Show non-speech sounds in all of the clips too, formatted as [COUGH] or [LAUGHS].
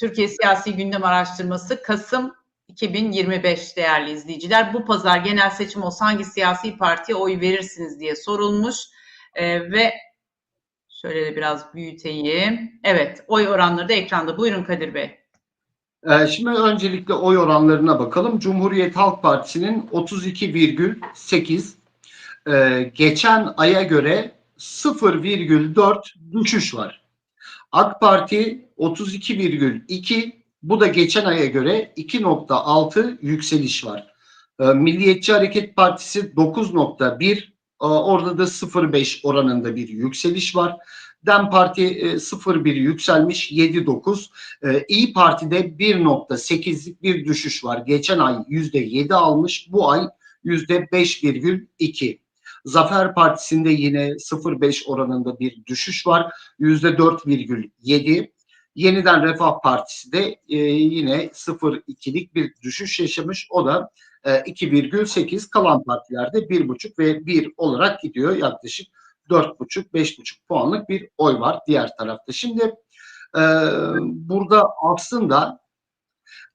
Türkiye Siyasi Gündem Araştırması Kasım 2025 değerli izleyiciler. Bu pazar genel seçim olsa hangi siyasi partiye oy verirsiniz diye sorulmuş Ee, ve şöyle de biraz büyüteyim. Evet oy oranları da ekranda. Buyurun Kadir Bey. Ee, Şimdi öncelikle oy oranlarına bakalım. Cumhuriyet Halk Partisi'nin 32,8 ee, geçen aya göre 0,4 düşüş var. AK Parti 32,2 bu da geçen aya göre 2.6 yükseliş var. Ee, Milliyetçi Hareket Partisi 9.1 ee, orada da 0.5 oranında bir yükseliş var. DEM Parti e, 0.1 yükselmiş 7.9 ee, İyi Parti'de 1.8'lik bir düşüş var. Geçen ay %7 almış, bu ay %5,2. Zafer Partisi'nde yine 0.5 oranında bir düşüş var. %4,7. Yeniden Refah Partisi de e, yine 0.2'lik bir düşüş yaşamış. O da e, 2,8 kalan partilerde 1,5 ve 1 olarak gidiyor. Yaklaşık 4,5-5,5 puanlık bir oy var diğer tarafta. Şimdi e, burada aslında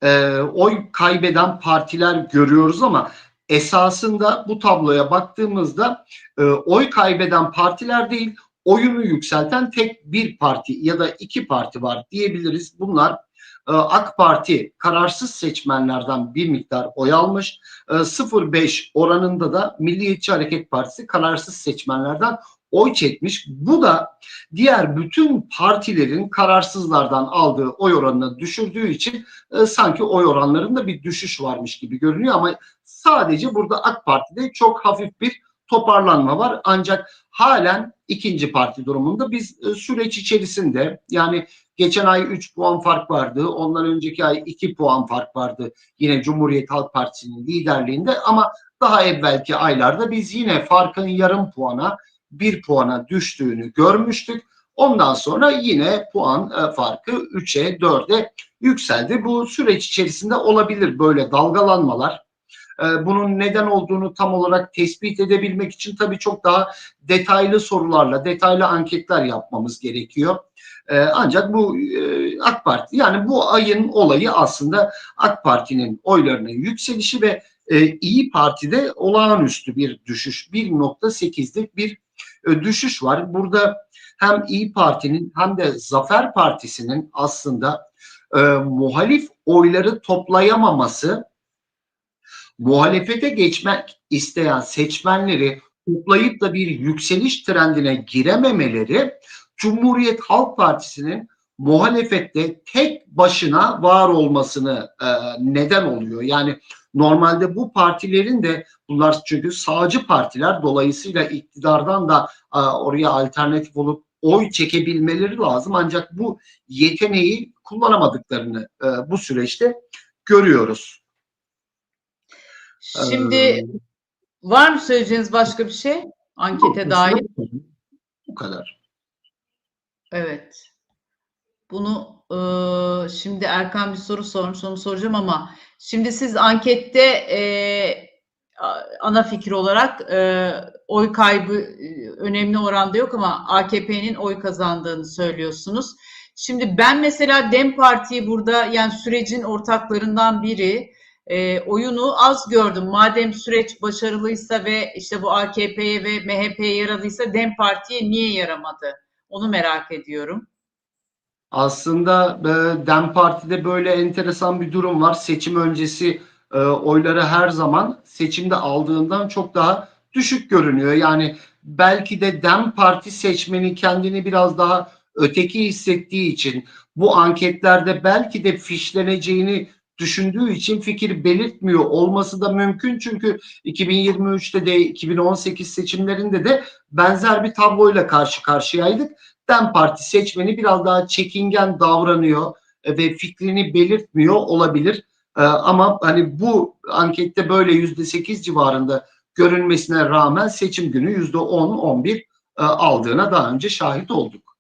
e, oy kaybeden partiler görüyoruz ama esasında bu tabloya baktığımızda e, oy kaybeden partiler değil oyunu yükselten tek bir parti ya da iki parti var diyebiliriz. Bunlar e, AK Parti kararsız seçmenlerden bir miktar oy almış. E, 0.5 oranında da Milliyetçi Hareket Partisi kararsız seçmenlerden oy çekmiş. Bu da diğer bütün partilerin kararsızlardan aldığı oy oranını düşürdüğü için e, sanki oy oranlarında bir düşüş varmış gibi görünüyor ama sadece burada AK Parti'de çok hafif bir toparlanma var. Ancak halen ikinci parti durumunda biz e, süreç içerisinde yani geçen ay 3 puan fark vardı. Ondan önceki ay 2 puan fark vardı. Yine Cumhuriyet Halk Partisi'nin liderliğinde ama daha evvelki aylarda biz yine farkın yarım puana bir puana düştüğünü görmüştük. Ondan sonra yine puan e, farkı 3'e 4'e yükseldi. Bu süreç içerisinde olabilir böyle dalgalanmalar. E, bunun neden olduğunu tam olarak tespit edebilmek için tabii çok daha detaylı sorularla, detaylı anketler yapmamız gerekiyor. E, ancak bu AK Parti yani bu ayın olayı aslında AK Parti'nin oylarının yükselişi ve İyi Parti'de olağanüstü bir düşüş 1.8'lik bir düşüş var. Burada hem İyi Parti'nin hem de Zafer Partisi'nin aslında e, muhalif oyları toplayamaması muhalefete geçmek isteyen seçmenleri toplayıp da bir yükseliş trendine girememeleri Cumhuriyet Halk Partisi'nin muhalefette tek başına var olmasını e, neden oluyor. Yani normalde bu partilerin de bunlar çünkü sağcı partiler dolayısıyla iktidardan da e, oraya alternatif olup oy çekebilmeleri lazım. Ancak bu yeteneği kullanamadıklarını e, bu süreçte görüyoruz. Şimdi Ee, var mı söyleyeceğiniz başka bir şey? Ankete dair. Bu kadar. Evet. Bunu e, şimdi Erkan bir soru sormuş onu soracağım ama şimdi siz ankette e, ana fikir olarak e, oy kaybı e, önemli oranda yok ama AKP'nin oy kazandığını söylüyorsunuz. Şimdi ben mesela Dem Parti'yi burada yani sürecin ortaklarından biri e, oyunu az gördüm. Madem süreç başarılıysa ve işte bu AKP'ye ve MHP'ye yaradıysa Dem Parti'ye niye yaramadı? Onu merak ediyorum. Aslında e, DEM Parti'de böyle enteresan bir durum var. Seçim öncesi e, oyları her zaman seçimde aldığından çok daha düşük görünüyor. Yani belki de DEM Parti seçmeni kendini biraz daha öteki hissettiği için bu anketlerde belki de fişleneceğini düşündüğü için fikir belirtmiyor olması da mümkün. Çünkü 2023'te de 2018 seçimlerinde de benzer bir tabloyla karşı karşıyaydık. DEM Parti seçmeni biraz daha çekingen davranıyor e, ve fikrini belirtmiyor olabilir. E, Ama hani bu ankette böyle yüzde sekiz civarında görünmesine rağmen seçim günü yüzde on, on bir e, aldığına daha önce şahit olduk.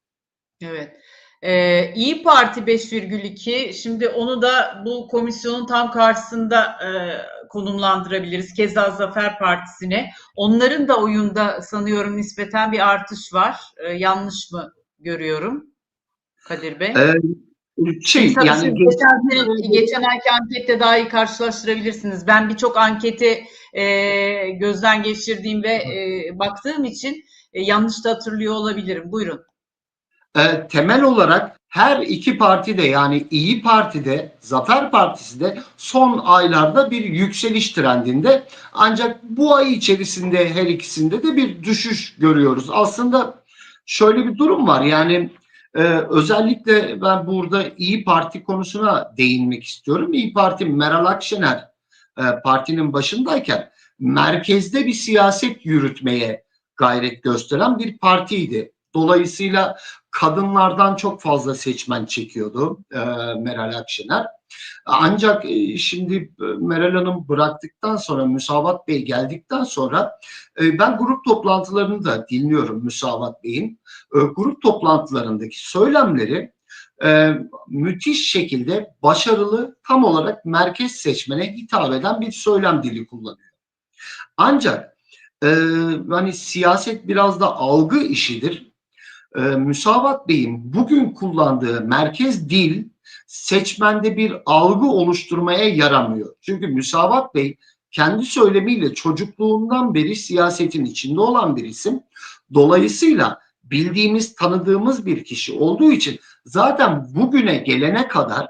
Evet. Ee, İyi Parti 5,2. Şimdi onu da bu komisyonun tam karşısında e, konumlandırabiliriz. Keza Zafer Partisi'ne. Onların da oyunda sanıyorum nispeten bir artış var. Ee, yanlış mı görüyorum Kadir Bey? E, Şey Tabii yani geçen, geçen ayki ankette daha iyi karşılaştırabilirsiniz. Ben birçok anketi e, gözden geçirdiğim ve e, baktığım için e, yanlış da hatırlıyor olabilirim. Buyurun. E, temel olarak her iki parti de yani İyi Parti'de, Zafer Partisi de son aylarda bir yükseliş trendinde. Ancak bu ay içerisinde her ikisinde de bir düşüş görüyoruz. Aslında şöyle bir durum var yani e, özellikle ben burada İyi Parti konusuna değinmek istiyorum. İyi Parti Meral Akşener e, partinin başındayken merkezde bir siyaset yürütmeye gayret gösteren bir partiydi. Dolayısıyla kadınlardan çok fazla seçmen çekiyordu e, Meral Akşener. Ancak e, şimdi e, Meral Hanım bıraktıktan sonra Müsavat Bey geldikten sonra e, ben grup toplantılarını da dinliyorum Müsavat Bey'in. E, grup toplantılarındaki söylemleri e, müthiş şekilde başarılı tam olarak merkez seçmene hitap eden bir söylem dili kullanıyor. Ancak e, hani siyaset biraz da algı işidir e, Müsavat Bey'in bugün kullandığı merkez dil seçmende bir algı oluşturmaya yaramıyor. Çünkü Müsavat Bey kendi söylemiyle çocukluğundan beri siyasetin içinde olan bir isim. Dolayısıyla bildiğimiz, tanıdığımız bir kişi olduğu için zaten bugüne gelene kadar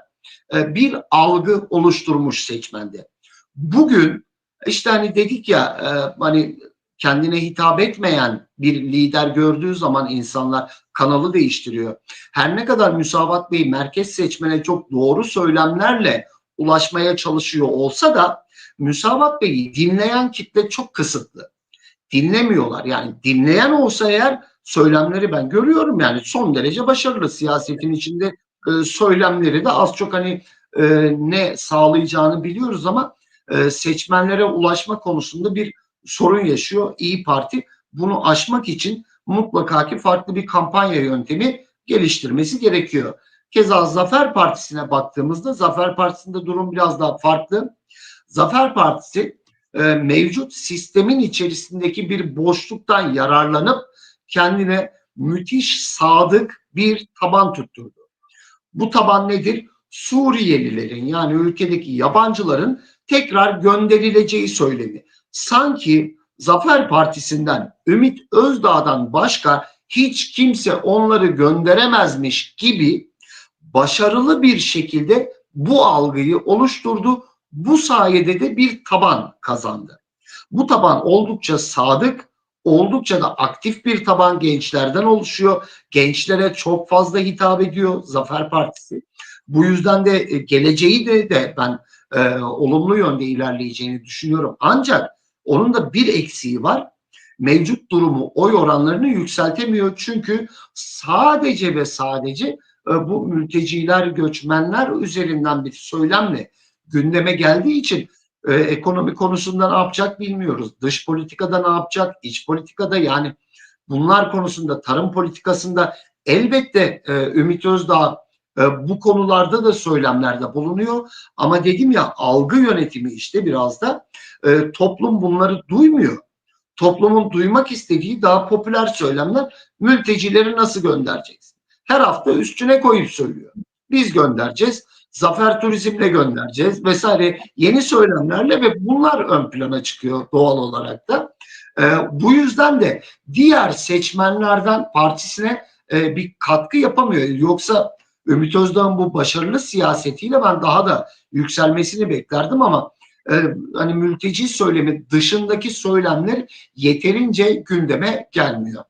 e, bir algı oluşturmuş seçmende. Bugün işte hani dedik ya e, hani kendine hitap etmeyen bir lider gördüğü zaman insanlar kanalı değiştiriyor. Her ne kadar Müsavat Bey merkez seçmene çok doğru söylemlerle ulaşmaya çalışıyor olsa da Müsavat Bey'i dinleyen kitle çok kısıtlı. Dinlemiyorlar. Yani dinleyen olsa eğer söylemleri ben görüyorum yani son derece başarılı siyasetin içinde e, söylemleri de az çok hani e, ne sağlayacağını biliyoruz ama e, seçmenlere ulaşma konusunda bir sorun yaşıyor İyi Parti. Bunu aşmak için mutlaka ki farklı bir kampanya yöntemi geliştirmesi gerekiyor. Keza Zafer Partisi'ne baktığımızda Zafer Partisi'nde durum biraz daha farklı. Zafer Partisi e, mevcut sistemin içerisindeki bir boşluktan yararlanıp kendine müthiş sadık bir taban tutturdu. Bu taban nedir? Suriyelilerin yani ülkedeki yabancıların tekrar gönderileceği söylemi sanki Zafer Partisi'nden Ümit Özdağ'dan başka hiç kimse onları gönderemezmiş gibi başarılı bir şekilde bu algıyı oluşturdu. Bu sayede de bir taban kazandı. Bu taban oldukça sadık, oldukça da aktif bir taban gençlerden oluşuyor. Gençlere çok fazla hitap ediyor Zafer Partisi. Bu yüzden de e, geleceği de, de ben e, olumlu yönde ilerleyeceğini düşünüyorum. Ancak onun da bir eksiği var. Mevcut durumu oy oranlarını yükseltemiyor. Çünkü sadece ve sadece e, bu mülteciler, göçmenler üzerinden bir söylemle gündeme geldiği için e, ekonomi konusunda ne yapacak bilmiyoruz. Dış politikada ne yapacak, iç politikada yani bunlar konusunda, tarım politikasında elbette e, Ümit Özdağ bu konularda da söylemlerde bulunuyor. Ama dedim ya algı yönetimi işte biraz da e, toplum bunları duymuyor. Toplumun duymak istediği daha popüler söylemler mültecileri nasıl göndereceksin? Her hafta üstüne koyup söylüyor. Biz göndereceğiz, zafer turizmle göndereceğiz vesaire yeni söylemlerle ve bunlar ön plana çıkıyor doğal olarak da. E, bu yüzden de diğer seçmenlerden partisine e, bir katkı yapamıyor. Yoksa Ümit Özdağ'ın bu başarılı siyasetiyle ben daha da yükselmesini beklerdim ama e, hani mülteci söylemi dışındaki söylemler yeterince gündeme gelmiyor.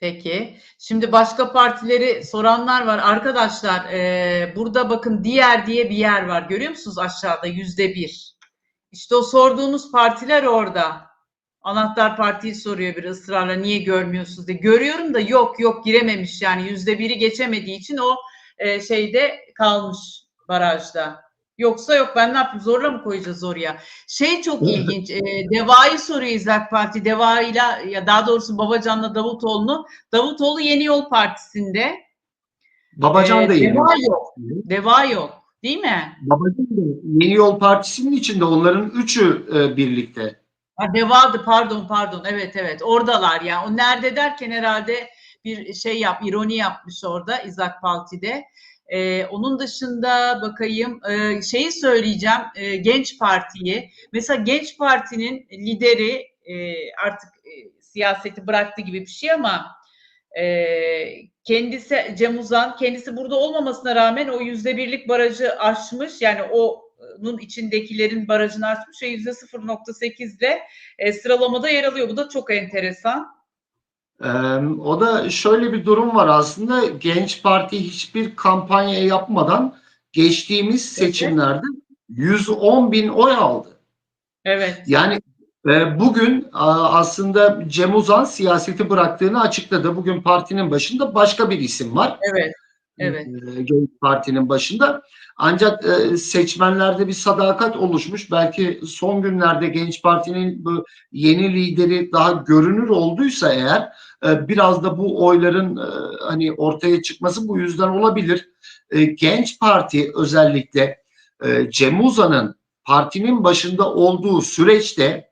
Peki. Şimdi başka partileri soranlar var. Arkadaşlar e, burada bakın diğer diye bir yer var. Görüyor musunuz aşağıda yüzde bir. İşte o sorduğunuz partiler orada. Anahtar Parti'yi soruyor bir ısrarla niye görmüyorsunuz diye. Görüyorum da yok yok girememiş yani yüzde biri geçemediği için o e, şeyde kalmış barajda. Yoksa yok ben ne yapayım zorla mı koyacağız oraya? Şey çok ilginç. E, Deva'yı soruyor İzzet Parti. Deva'yla ya daha doğrusu Babacan'la Davutoğlu'nu. Davutoğlu Yeni Yol Partisi'nde. Babacan E, da yeni. Deva yok. Deva yok. Değil mi? Babacan da Yeni Yol Partisi'nin içinde onların üçü e, birlikte. Ha, Deva'dı pardon pardon evet evet oradalar ya. O nerede derken herhalde bir şey yap ironi yapmış orada İzak Parti'de. E, onun dışında bakayım e, şeyi söyleyeceğim e, Genç Parti'yi. Mesela Genç Parti'nin lideri e, artık e, siyaseti bıraktı gibi bir şey ama e, kendisi Cem Uzan kendisi burada olmamasına rağmen o yüzde birlik barajı aşmış yani onun içindekilerin barajını aşmış ve yüzde 0.8 ile e, sıralamada yer alıyor. Bu da çok enteresan. Ee, o da şöyle bir durum var aslında Genç Parti hiçbir kampanya yapmadan geçtiğimiz seçimlerde 110 bin oy aldı. Evet. Yani e, bugün a, aslında Cem Uzan siyaseti bıraktığını açıkladı. Bugün partinin başında başka bir isim var. Evet. Evet. E, Genç Parti'nin başında. Ancak e, seçmenlerde bir sadakat oluşmuş. Belki son günlerde Genç Parti'nin bu yeni lideri daha görünür olduysa eğer e, biraz da bu oyların e, hani ortaya çıkması bu yüzden olabilir. Genç Parti özellikle Cem Uzan'ın partinin başında olduğu süreçte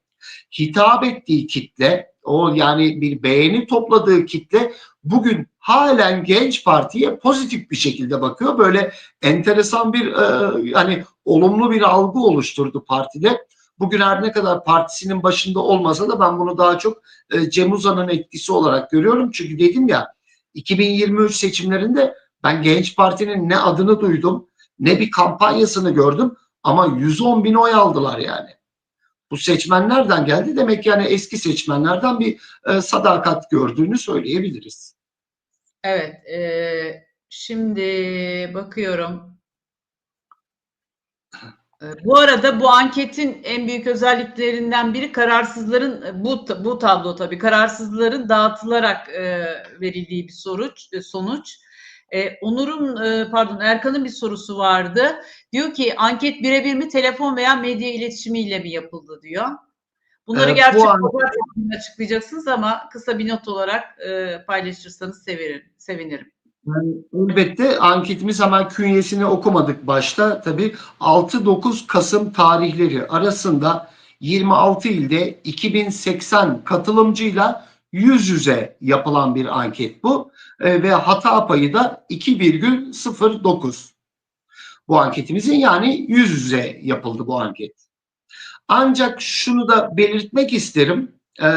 hitap ettiği kitle, o yani bir beğeni topladığı kitle bugün halen Genç Parti'ye pozitif bir şekilde bakıyor. Böyle enteresan bir e, hani olumlu bir algı oluşturdu partide. Bugün her ne kadar partisinin başında olmasa da ben bunu daha çok e, Cem Uzan'ın etkisi olarak görüyorum. Çünkü dedim ya 2023 seçimlerinde ben Genç Parti'nin ne adını duydum ne bir kampanyasını gördüm ama 110 bin oy aldılar yani. Bu seçmenlerden geldi demek yani eski seçmenlerden bir e, sadakat gördüğünü söyleyebiliriz. Evet. E, şimdi bakıyorum. E, bu arada bu anketin en büyük özelliklerinden biri kararsızların bu bu tablo tabii kararsızların dağıtılarak e, verildiği bir sonuç sonuç. E, Onur'un e, pardon Erkan'ın bir sorusu vardı. Diyor ki anket birebir mi telefon veya medya iletişimiyle mi yapıldı diyor. Bunları Evet, gerçek bu an- açıklayacaksınız ama kısa bir not olarak e, paylaşırsanız sevinirim. sevinirim. Yani elbette anketimiz hemen künyesini okumadık başta. Tabii 6-9 Kasım tarihleri arasında 26 ilde 2080 katılımcıyla yüz yüze yapılan bir anket bu. E, ve hata payı da 2,09. Bu anketimizin yani yüz yüze yapıldı bu anket. Ancak şunu da belirtmek isterim. E,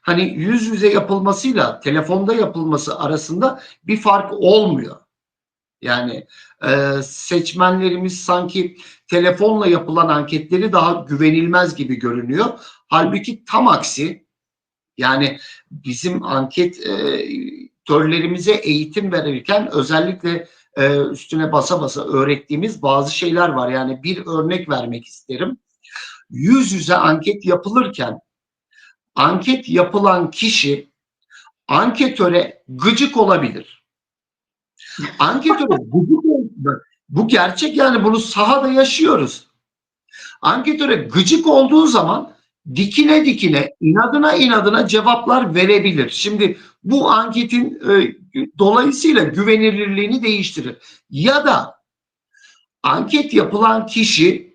hani yüz yüze yapılmasıyla telefonda yapılması arasında bir fark olmuyor. Yani e, seçmenlerimiz sanki telefonla yapılan anketleri daha güvenilmez gibi görünüyor. Halbuki tam aksi. Yani bizim anket e, törlerimize eğitim verirken özellikle e, üstüne basa basa öğrettiğimiz bazı şeyler var. Yani bir örnek vermek isterim. Yüz yüze anket yapılırken anket yapılan kişi anketöre gıcık olabilir. Anketöre [LAUGHS] gıcık ol- bu gerçek yani bunu sahada yaşıyoruz. Anketöre gıcık olduğu zaman dikine dikine inadına inadına cevaplar verebilir. Şimdi bu anketin e, dolayısıyla güvenilirliğini değiştirir. Ya da anket yapılan kişi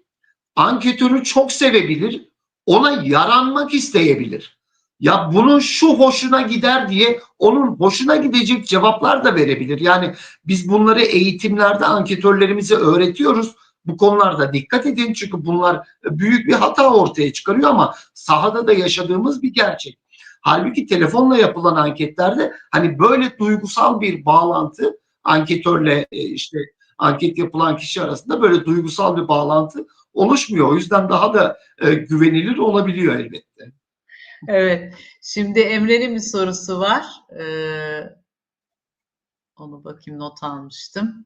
anketörü çok sevebilir, ona yaranmak isteyebilir. Ya bunun şu hoşuna gider diye onun hoşuna gidecek cevaplar da verebilir. Yani biz bunları eğitimlerde anketörlerimize öğretiyoruz. Bu konularda dikkat edin çünkü bunlar büyük bir hata ortaya çıkarıyor ama sahada da yaşadığımız bir gerçek. Halbuki telefonla yapılan anketlerde hani böyle duygusal bir bağlantı anketörle e, işte anket yapılan kişi arasında böyle duygusal bir bağlantı oluşmuyor. O yüzden daha da e, güvenilir olabiliyor elbette. Evet. Şimdi Emre'nin bir sorusu var. Ee, onu bakayım not almıştım.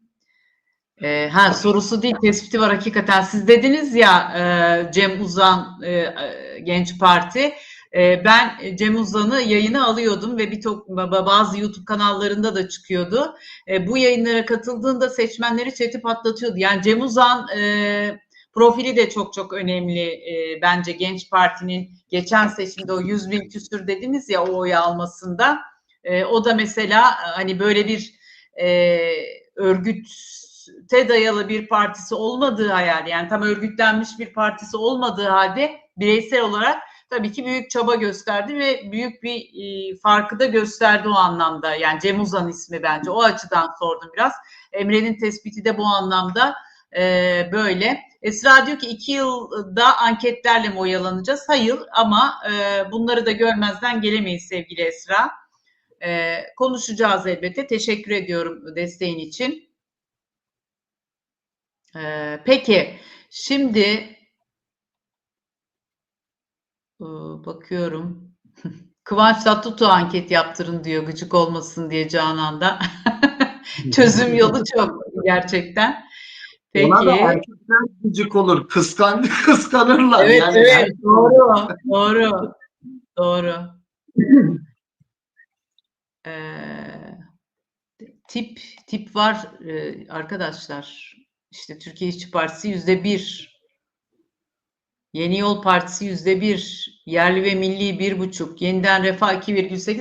Ee, ha sorusu değil tespiti var hakikaten. Siz dediniz ya e, Cem Uzan e, e, Genç Parti. E, ben Cem Uzan'ı yayına alıyordum ve bir ba- bazı YouTube kanallarında da çıkıyordu. E, bu yayınlara katıldığında seçmenleri chat'i patlatıyordu. Yani Cem Uzan e, profili de çok çok önemli e, bence Genç Parti'nin geçen seçimde o 100 bin küsür dediniz ya o oyu almasında. E, o da mesela hani böyle bir e, örgüte dayalı bir partisi olmadığı hayal yani tam örgütlenmiş bir partisi olmadığı halde bireysel olarak tabii ki büyük çaba gösterdi ve büyük bir e, farkı da gösterdi o anlamda. Yani Cem Uzan ismi bence. O açıdan sordum biraz. Emre'nin tespiti de bu anlamda e, böyle. Esra diyor ki iki yılda anketlerle mi oyalanacağız? Hayır ama e, bunları da görmezden gelemeyiz sevgili Esra. E, konuşacağız elbette. Teşekkür ediyorum desteğin için. E, peki şimdi e, bakıyorum. [LAUGHS] Kıvanç Tatlıtuğ anket yaptırın diyor gıcık olmasın diye Canan'da. [LAUGHS] Çözüm yolu çok gerçekten. Peki. Ona da erkekler gıcık olur. Kıskan, [LAUGHS] kıskanırlar. Evet yani. evet doğru doğru doğru. [LAUGHS] Ee, tip tip var e, arkadaşlar. İşte Türkiye İşçi Partisi yüzde bir. Yeni Yol Partisi yüzde bir. Yerli ve Milli bir buçuk. Yeniden Refah 2,8.